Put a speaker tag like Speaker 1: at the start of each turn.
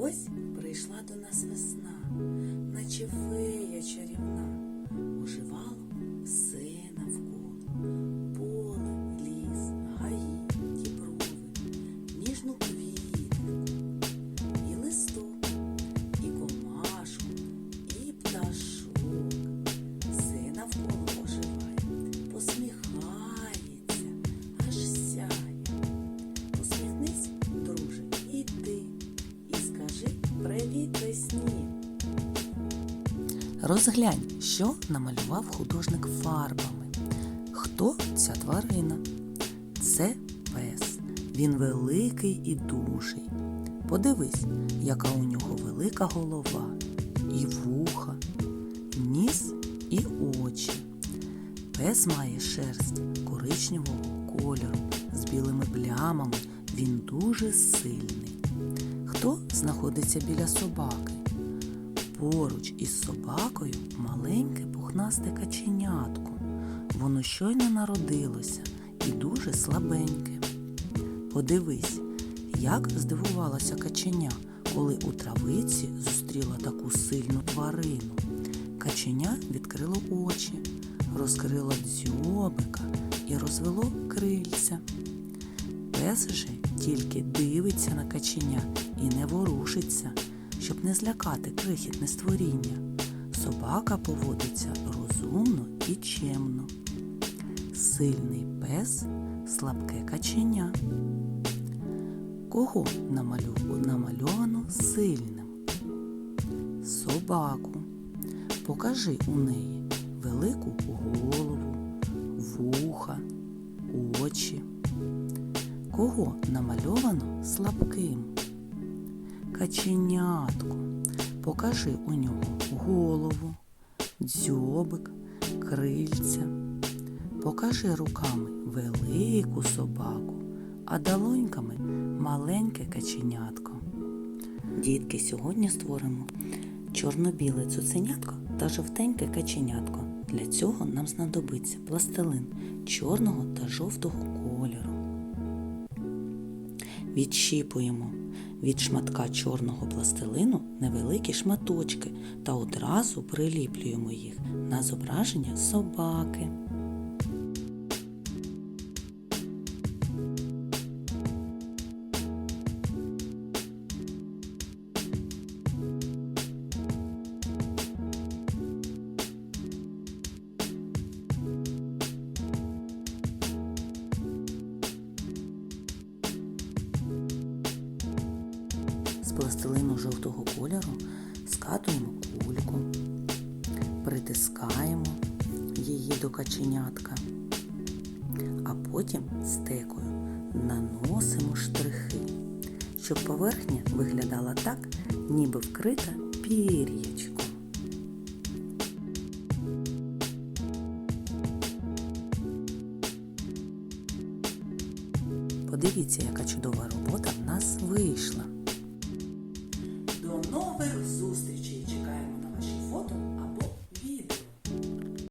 Speaker 1: Ось прийшла до нас весна, наче фея чарівна, оживало Розглянь, що намалював художник фарбами. Хто ця тварина? Це пес. Він великий і дужий. Подивись, яка у нього велика голова, і вуха, ніс і очі. Пес має шерсть коричневого кольору з білими плямами. Він дуже сильний. Хто знаходиться біля собаки? Поруч із собакою маленьке пухнасте каченятко. Воно щойно народилося і дуже слабеньке. Подивись, як здивувалося каченя, коли у травиці зустріла таку сильну тварину. Каченя відкрило очі, розкрило дзьобика і розвело крильця. Пес же тільки дивиться на каченя і не ворушиться, щоб не злякати крихітне створіння. Собака поводиться розумно і чемно. Сильний пес слабке каченя. Кого намальовано сильним? Собаку. Покажи у неї велику голову, вуха, очі. Кого намальовано слабким? Каченятку. Покажи у нього голову, дзьобик, крильця. Покажи руками велику собаку, а долоньками маленьке каченятко. Дітки, сьогодні створимо чорно-біле цуценятко та жовтеньке каченятко. Для цього нам знадобиться пластилин чорного та жовтого кольору. Відщіпуємо від шматка чорного пластилину невеликі шматочки та одразу приліплюємо їх на зображення собаки. Пластилину жовтого кольору скатуємо кульку, притискаємо її до каченятка, а потім стекою наносимо штрихи, щоб поверхня виглядала так, ніби вкрита пір'ячком. Подивіться, яка чудова робота в нас вийшла. numerosos